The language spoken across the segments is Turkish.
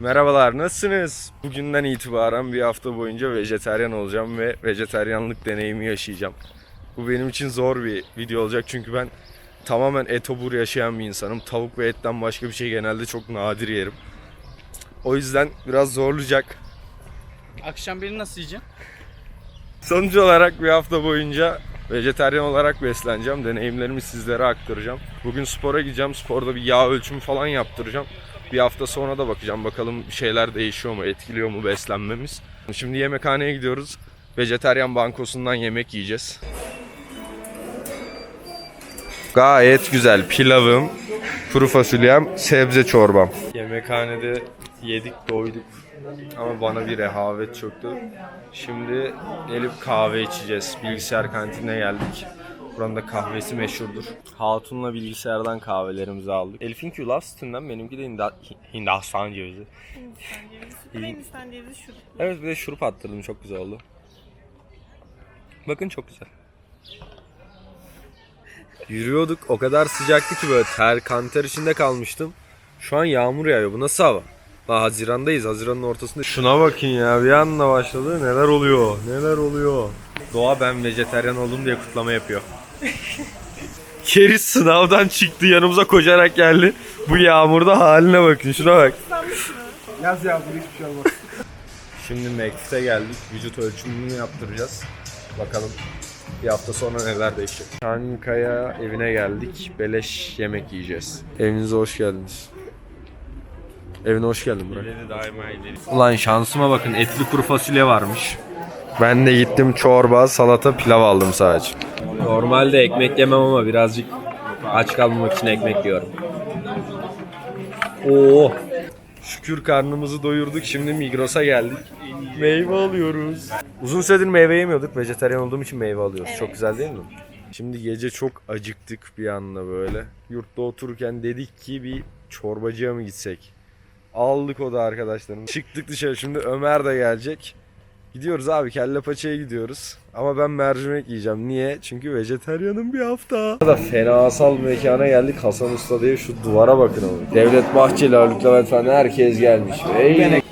Merhabalar, nasılsınız? Bugünden itibaren bir hafta boyunca vejeteryan olacağım ve vejeteryanlık deneyimi yaşayacağım. Bu benim için zor bir video olacak çünkü ben tamamen etobur yaşayan bir insanım. Tavuk ve etten başka bir şey genelde çok nadir yerim. O yüzden biraz zorlayacak. Akşam beni nasıl yiyeceksin? Sonuç olarak bir hafta boyunca vejeteryan olarak besleneceğim. Deneyimlerimi sizlere aktaracağım. Bugün spora gideceğim. Sporda bir yağ ölçümü falan yaptıracağım. Bir hafta sonra da bakacağım bakalım şeyler değişiyor mu, etkiliyor mu beslenmemiz. Şimdi yemekhaneye gidiyoruz. Vejeteryan bankosundan yemek yiyeceğiz. Gayet güzel. Pilavım, kuru fasulyem, sebze çorbam. Yemekhanede yedik doyduk. Ama bana bir rehavet çöktü. Şimdi gelip kahve içeceğiz. Bilgisayar kantinine geldik. Buranın da kahvesi meşhurdur. Hatun'la bilgisayardan kahvelerimizi aldık. Elif'inki yulaf sütünden, benimki de Hinda- Hindistan cevizi. Bir de Hindistan cevizi şurup. Evet bir de şurup attırdım çok güzel oldu. Bakın çok güzel. Yürüyorduk o kadar sıcaktı ki böyle ter kanter içinde kalmıştım. Şu an yağmur yağıyor bu nasıl hava? Daha Haziran'dayız Haziran'ın ortasında. Şuna bakın ya bir anda başladı neler oluyor neler oluyor. Doğa ben vejeteryan oldum diye kutlama yapıyor. Keriz sınavdan çıktı yanımıza koşarak geldi. Bu yağmurda haline bakın şuna bak. Yaz ya bu hiçbir şey olmaz. Şimdi McFit'e geldik. Vücut ölçümünü yaptıracağız. Bakalım bir hafta sonra neler değişecek. Çankaya evine geldik. Beleş yemek yiyeceğiz. Evinize hoş geldiniz. Evine hoş geldin Burak. Ulan şansıma bakın etli kuru fasulye varmış. Ben de gittim çorba, salata, pilav aldım sadece. Normalde ekmek yemem ama birazcık aç kalmamak için ekmek yiyorum. Oo. Şükür karnımızı doyurduk. Şimdi Migros'a geldik. Meyve alıyoruz. Uzun süredir meyve yemiyorduk. Vejetaryen olduğum için meyve alıyoruz. Çok güzel değil mi? Şimdi gece çok acıktık bir anda böyle. Yurtta otururken dedik ki bir çorbacıya mı gitsek? Aldık o da arkadaşlarım. Çıktık dışarı. Şimdi Ömer de gelecek. Gidiyoruz abi kelle paçaya gidiyoruz. Ama ben mercimek yiyeceğim. Niye? Çünkü vejeteryanım bir hafta. Da fenasal mekana geldik. Hasan Usta diye şu duvara bakın ama. Devlet Bahçeli, Haluk Levent falan herkes gelmiş. Ey.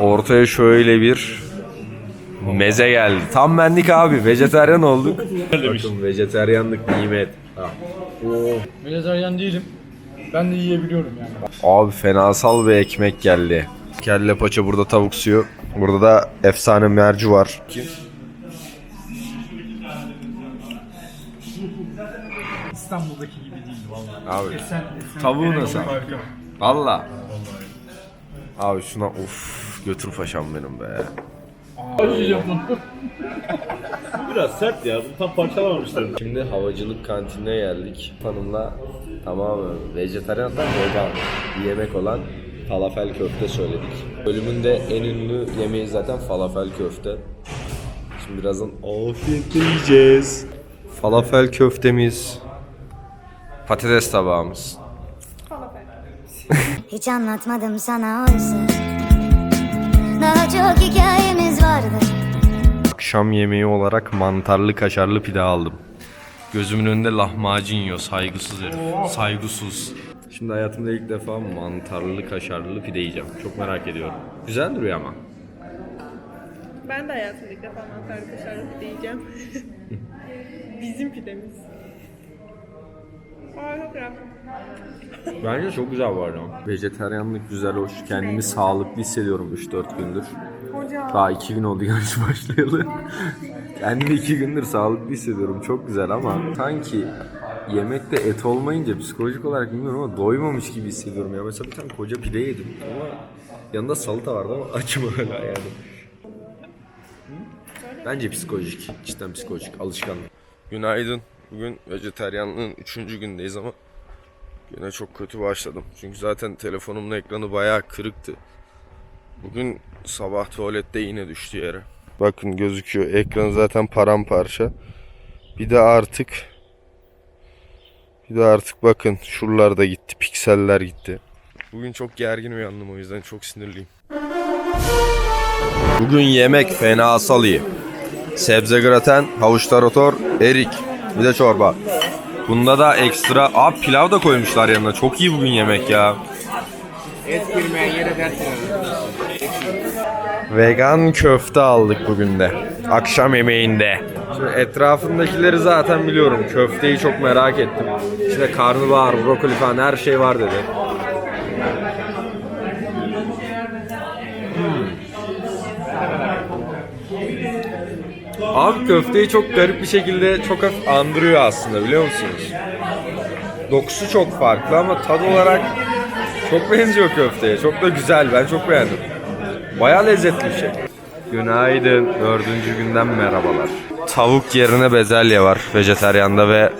Ortaya şöyle bir meze geldi. Tam benlik abi. Vejeteryan olduk. Bakın vejeteryanlık nimet. Ha. Vejetaryen değilim. Ben de yiyebiliyorum yani. Abi fenasal bir ekmek geldi. Kelle paça burada tavuk suyu. Burada da efsane merci var. İstanbul'daki gibi değildi vallahi. Abi Esen, esen, Tavuğu nasıl? Harika. valla. Abi şuna of götür paşam benim be. Biraz sert ya. Bunu tam parçalamamışlar. Şimdi havacılık kantinine geldik. Hanımla tamamen vejetaryen hatta vegan bir yemek olan falafel köfte söyledik. Bölümün de en ünlü yemeği zaten falafel köfte. Şimdi birazdan afiyetle yiyeceğiz. Falafel köftemiz, patates tabağımız. Hiç anlatmadım sana oysa Daha çok hikayemiz vardı Akşam yemeği olarak mantarlı kaşarlı pide aldım. Gözümün önünde lahmacun yiyor saygısız herif. Saygısız. Şimdi hayatımda ilk defa mantarlı kaşarlı pide yiyeceğim. Çok merak ediyorum. Güzel duruyor ama. Ben de hayatımda ilk defa mantarlı kaşarlı pide yiyeceğim. Bizim pidemiz. Aa çok güzel. Bence çok güzel bu arada. Vejeteryanlık güzel, hoş. Kendimi sağlıklı hissediyorum 3-4 gündür. Hocam. Daha 2 gün oldu gerçi başlayalı. Kendimi 2 gündür sağlıklı hissediyorum. Çok güzel ama sanki yemekte et olmayınca psikolojik olarak bilmiyorum ama doymamış gibi hissediyorum ya. Mesela bir tane koca pide yedim ama yanında salata vardı ama açım hala yani. Bence psikolojik. Cidden psikolojik. Alışkanlık. Günaydın. Bugün vejeteryanlığın 3. gündeyiz ama Yine çok kötü başladım. Çünkü zaten telefonumun ekranı bayağı kırıktı. Bugün sabah tuvalette yine düştü yere. Bakın gözüküyor. Ekran zaten paramparça. Bir de artık bir de artık bakın şuralarda gitti. Pikseller gitti. Bugün çok gergin uyandım o yüzden çok sinirliyim. Bugün yemek fena iyi. Sebze graten, havuç tarator, erik, bir de çorba. Bunda da ekstra... Abi pilav da koymuşlar yanına. Çok iyi bugün yemek ya. Vegan köfte aldık bugün de. Akşam yemeğinde. Şimdi etrafındakileri zaten biliyorum. Köfteyi çok merak ettim. İçinde karnabahar, brokoli falan her şey var dedi. Abi köfteyi çok garip bir şekilde çok hafif andırıyor aslında biliyor musunuz? Dokusu çok farklı ama tad olarak çok benziyor köfteye. Çok da güzel. Ben çok beğendim. Baya lezzetli bir şey. Günaydın. Dördüncü günden merhabalar. Tavuk yerine bezelye var vejetaryanda ve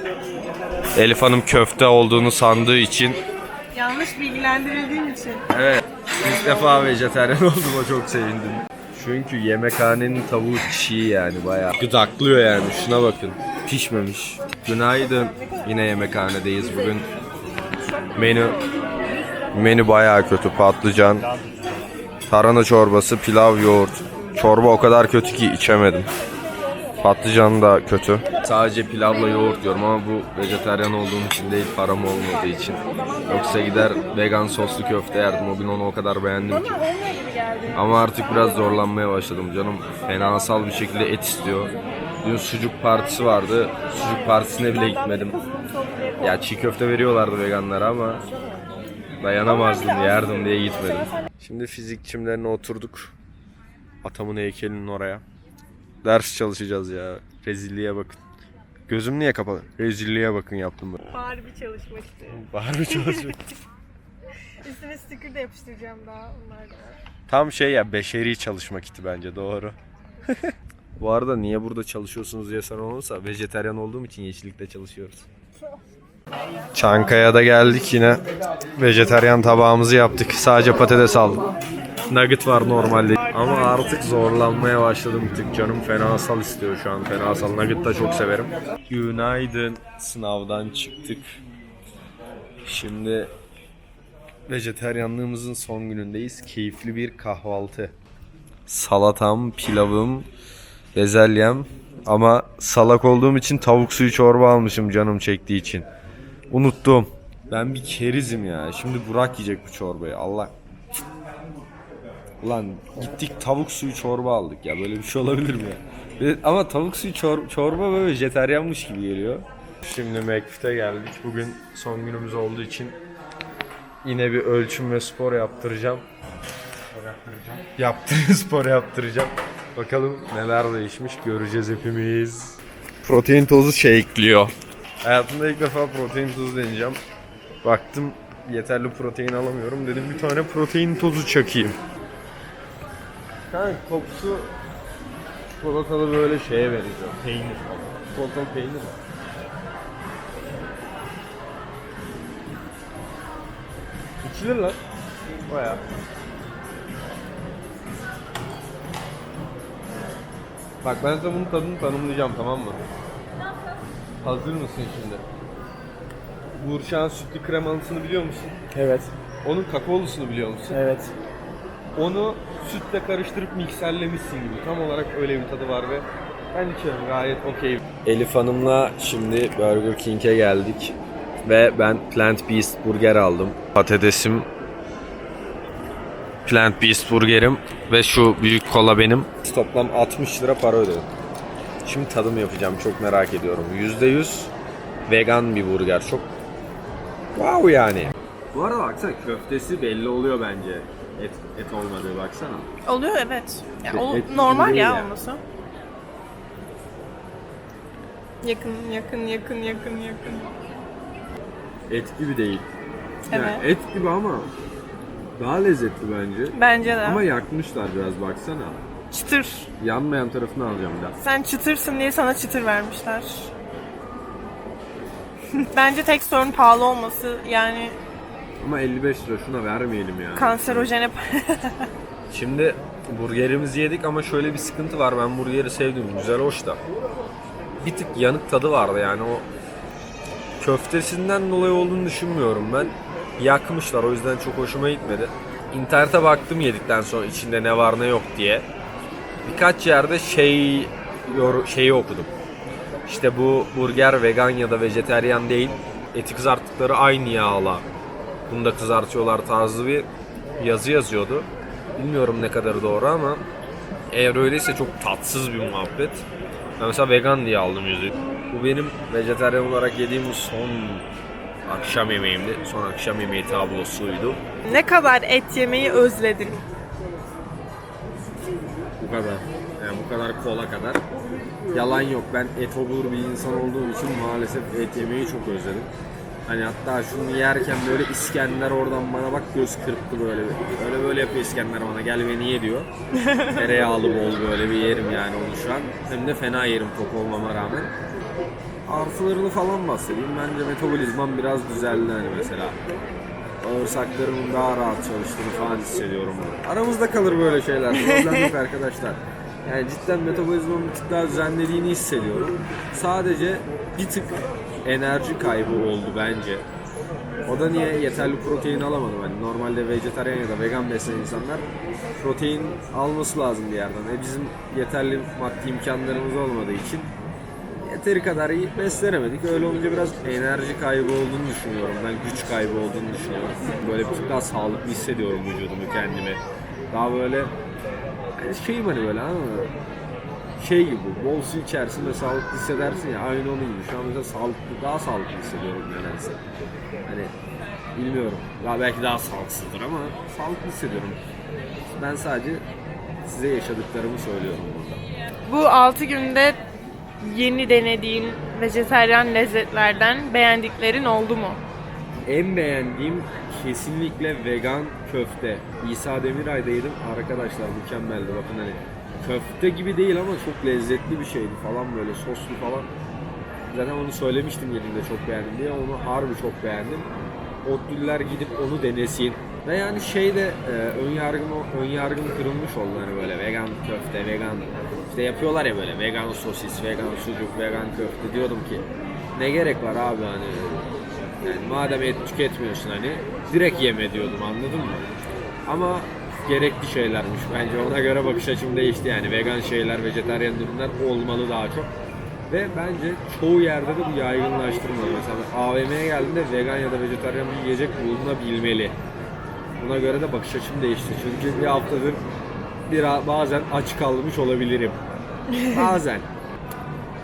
Elif Hanım köfte olduğunu sandığı için Yanlış bilgilendirildiğim için. Evet. İlk defa vejetaryen oldum o çok sevindim. Çünkü yemekhanenin tavuğu çiğ yani bayağı. Gıdaklıyor yani şuna bakın. Pişmemiş. Günaydın. Yine yemekhanedeyiz bugün. Menü menü bayağı kötü. Patlıcan, tarhana çorbası, pilav, yoğurt. Çorba o kadar kötü ki içemedim. Patlıcan da kötü. Sadece pilavla yoğurt diyorum ama bu vejetaryen olduğum için değil, param olmadığı için. Yoksa gider vegan soslu köfte yerdim. O gün onu o kadar beğendim ki. Ama artık biraz zorlanmaya başladım. Canım fenasal bir şekilde et istiyor. Dün sucuk partisi vardı. Sucuk partisine bile gitmedim. Ya çiğ köfte veriyorlardı veganlara ama dayanamazdım, yerdim diye gitmedim. Şimdi fizik çimlerine oturduk. Atamın heykelinin oraya. Ders çalışacağız ya. Rezilliğe bakın. Gözüm niye kapalı? Rezilliğe bakın yaptım. Bari bir çalışmak istiyorum. Mı çalışmak? Üstüne sticker de yapıştıracağım daha onlar da. Tam şey ya beşeri çalışma kiti bence doğru. Bu arada niye burada çalışıyorsunuz diye soran olursa vejeteryan olduğum için yeşillikte çalışıyoruz. Çankaya'da geldik yine. Vejeteryan tabağımızı yaptık. Sadece patates aldım. Nugget var normalde. Ama artık zorlanmaya başladım bir tık. Canım fenasal istiyor şu an. Fenasal nugget da çok severim. Günaydın. Sınavdan çıktık. Şimdi Vejeteryanlığımızın son günündeyiz. Keyifli bir kahvaltı. Salatam, pilavım, bezelyem ama salak olduğum için tavuk suyu çorba almışım canım çektiği için. Unuttum. Ben bir kerizim ya. Şimdi Burak yiyecek bu çorbayı. Allah. Ulan gittik tavuk suyu çorba aldık ya. Böyle bir şey olabilir mi ya? Ama tavuk suyu çor- çorba böyle vejeteryanmış gibi geliyor. Şimdi McFit'e geldik. Bugün son günümüz olduğu için Yine bir ölçüm ve spor yaptıracağım. Yaptır spor yaptıracağım. Bakalım neler değişmiş göreceğiz hepimiz. Protein tozu şey ekliyor. Hayatımda ilk defa protein tozu deneyeceğim. Baktım yeterli protein alamıyorum. Dedim bir tane protein tozu çakayım. Kanka kokusu çikolatalı böyle şeye benziyor. Peynir falan. Çikolatalı peynir mi? İçilir lan. Baya. Bak ben sana bunun tadını tanımlayacağım tamam mı? Hazır mısın şimdi? Burçak'ın sütlü kremalısını biliyor musun? Evet. Onun kakaolusunu biliyor musun? Evet. Onu sütle karıştırıp mikserlemişsin gibi. Tam olarak öyle bir tadı var ve ben içerim gayet okey. Elif Hanım'la şimdi Burger King'e geldik. Ve ben Plant Beast Burger aldım. Patatesim Plant Beast Burger'im ve şu büyük kola benim. Toplam 60 lira para ödedim. Şimdi tadım yapacağım çok merak ediyorum. %100 vegan bir burger. Çok wow yani. Bu arada baksana köftesi belli oluyor bence. Et, et olmadığı baksana. Oluyor evet. Ya, Şey, o- et normal değil ya yani. olması. Yakın yakın yakın yakın yakın. Et gibi değil. Yani Evet. et gibi ama daha lezzetli bence. Bence de. Ama yakmışlar biraz baksana. çıtır. Yanmayan tarafını alacağım biraz. Sen çıtırsın diye sana çıtır vermişler. Bence tek sorun pahalı olması yani Ama 55 lira şuna vermeyelim ya. kanserojene Şimdi burgerimizi yedik ama şöyle bir sıkıntı var. Ben burgeri sevdim. Güzel hoş da. Bir tık yanık tadı vardı yani o köftesinden dolayı olduğunu düşünmüyorum ben. Yakmışlar o yüzden çok hoşuma gitmedi. İnternete baktım yedikten sonra içinde ne var ne yok diye. Birkaç yerde şey şeyi okudum. İşte bu burger vegan ya da vejeteryan değil. Eti kızarttıkları aynı yağla. Bunu da kızartıyorlar tarzı bir yazı yazıyordu. Bilmiyorum ne kadar doğru ama eğer öyleyse çok tatsız bir muhabbet. Ben mesela vegan diye aldım yüzüğü. Bu benim vejeteryan olarak yediğim son akşam yemeğimdi. Son akşam yemeği tablosuydu. Ne kadar et yemeyi özledin? Bu kadar. Yani bu kadar kola kadar. Yalan yok. Ben et obur bir insan olduğum için maalesef et yemeyi çok özledim. Hani hatta şunu yerken böyle İskender oradan bana bak göz kırptı böyle. Öyle böyle yapıyor İskender bana gel beni ye diyor. Tereyağlı bol böyle bir yerim yani onu şu an. Hem de fena yerim tok olmama rağmen. Artılarını falan bahsedeyim. Bence metabolizmam biraz düzeldi hani mesela. Bağırsaklarımın daha rahat çalıştığını falan hissediyorum. Aramızda kalır böyle şeyler. Problem yok arkadaşlar. Yani cidden metabolizmamın bir tık daha düzenlediğini hissediyorum. Sadece bir tık enerji kaybı oldu bence. O da niye yeterli protein alamadım. Hani normalde vejetaryen ya da vegan beslenen insanlar protein alması lazım bir yerden. E bizim yeterli maddi imkanlarımız olmadığı için yeteri kadar iyi beslenemedik. Öyle olunca biraz enerji kaybı olduğunu düşünüyorum. Ben güç kaybı olduğunu düşünüyorum. Böyle bir tık daha sağlıklı hissediyorum vücudumu kendimi. Daha böyle yani şeyim hani böyle anladın mı? Şey gibi bol su içersin ve sağlıklı hissedersin ya aynı onun gibi. Şu an mesela sağlıklı, daha sağlıklı hissediyorum nedense. Hani bilmiyorum. Daha belki daha sağlıksızdır ama sağlıklı hissediyorum. Ben sadece size yaşadıklarımı söylüyorum burada. Bu 6 günde yeni denediğin vejeteryan lezzetlerden beğendiklerin oldu mu? En beğendiğim kesinlikle vegan köfte. İsa Demiray'daydım. Arkadaşlar mükemmeldi. Bakın hani köfte gibi değil ama çok lezzetli bir şeydi falan böyle soslu falan. Zaten onu söylemiştim yerinde çok beğendim diye. Onu harbi çok beğendim. Otlüler gidip onu denesin. Ve yani şeyde e, ön yargım ön yargım kırılmış oldu hani böyle vegan köfte, vegan işte yapıyorlar ya böyle vegan sosis, vegan sucuk, vegan köfte diyordum ki ne gerek var abi hani yani madem et tüketmiyorsun hani direkt yeme diyordum anladın mı? Ama gerekli şeylermiş bence ona göre bakış açım değişti yani vegan şeyler, vejetaryen ürünler olmalı daha çok. Ve bence çoğu yerde de bu yaygınlaştırmalı. Mesela AVM'ye geldiğinde vegan ya da vejetaryen bir yiyecek bulunabilmeli. Buna göre de bakış açım değişti. Çünkü bir haftadır bir bazen aç kalmış olabilirim. Bazen.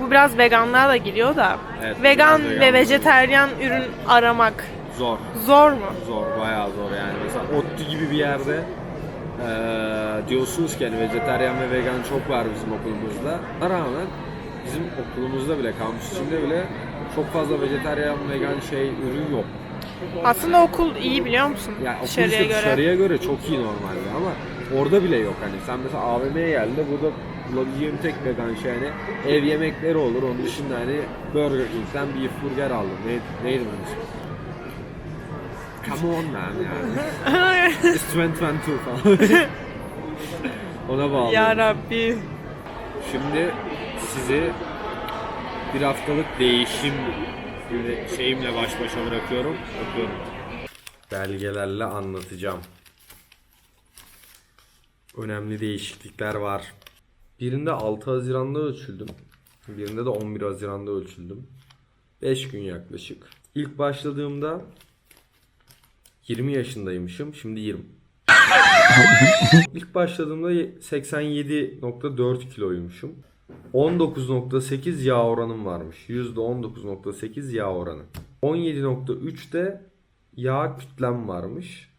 Bu biraz veganlığa da giriyor da. Evet, vegan ve vejeteryan ürün aramak Zor. zor mu? Zor, bayağı zor yani. Mesela ODTÜ gibi bir yerde eee diyorsunuz ki hani vejetaryen ve vegan çok var bizim okulumuzda. Buna rağmen bizim okulumuzda bile, kampüs içinde bile çok fazla vejetaryen, vegan şey ürün yok. Aslında okul iyi biliyor musun? Yani okul dışarıya işte göre. dışarıya göre çok iyi normalde ama orada bile yok hani. Sen mesela AVM'ye geldiğinde burada bulabileceğim tek vegan şey hani ev yemekleri olur. Onun dışında hani Burger King'den beef burger aldım. Ne, neydi bunun ismi? Come on man yani. It's 2022 falan. Ona bağlı. Ya Rabbi. Şimdi sizi bir haftalık değişim şeyimle baş başa bırakıyorum. Öpüyorum. Belgelerle anlatacağım. Önemli değişiklikler var. Birinde 6 Haziran'da ölçüldüm. Birinde de 11 Haziran'da ölçüldüm. 5 gün yaklaşık. İlk başladığımda 20 yaşındaymışım. Şimdi 20. İlk başladığımda 87.4 kiloymuşum. 19.8 yağ oranım varmış. %19.8 yağ oranı. 17.3'te yağ kütlem varmış.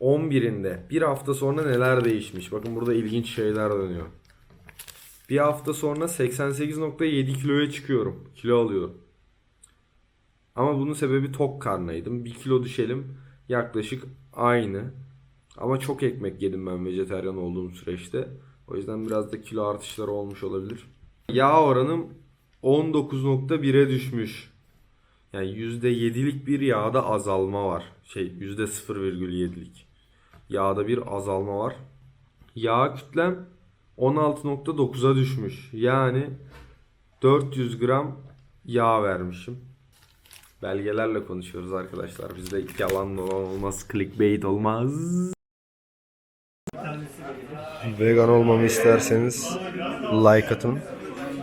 11'inde bir hafta sonra neler değişmiş? Bakın burada ilginç şeyler dönüyor. Bir hafta sonra 88.7 kiloya çıkıyorum. Kilo alıyorum. Ama bunun sebebi tok karnıydım. 1 kilo düşelim yaklaşık aynı. Ama çok ekmek yedim ben vejetaryen olduğum süreçte. O yüzden biraz da kilo artışları olmuş olabilir. Yağ oranım 19.1'e düşmüş. Yani %7'lik bir yağda azalma var. Şey %0,7'lik. Yağda bir azalma var. Yağ kütlem 16.9'a düşmüş. Yani 400 gram yağ vermişim. Belgelerle konuşuyoruz arkadaşlar. Bizde yalan dolan olmaz, clickbait olmaz. Vegan olmamı isterseniz like atın.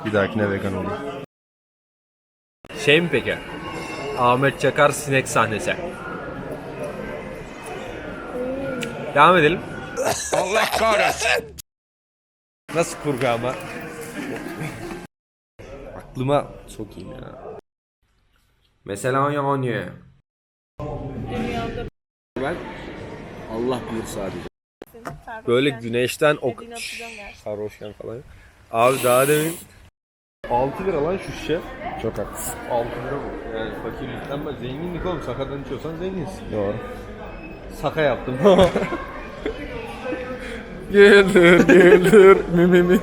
Bir dahakine vegan olun. Şey mi peki? Ahmet Çakar sinek sahnesi. Devam edelim. Allah kahretsin. Nasıl kurgu ama? Aklıma sokayım ya. Mesela yani. Dünyada Ben Allah bilir sadece. Böyle güneşten ok Dediğini sarhoşken falan. Abi daha demin 6 lira lan şu şişe. Çok haklısın. 6 lira bu. Yani fakirlikten ben zenginlik oğlum. Sakadan içiyorsan zenginsin. Doğru. Saka yaptım. gelir gelir mi mi mi.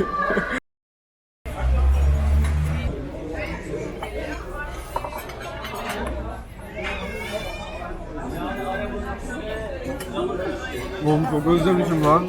Oğlum çok özlemişim lan.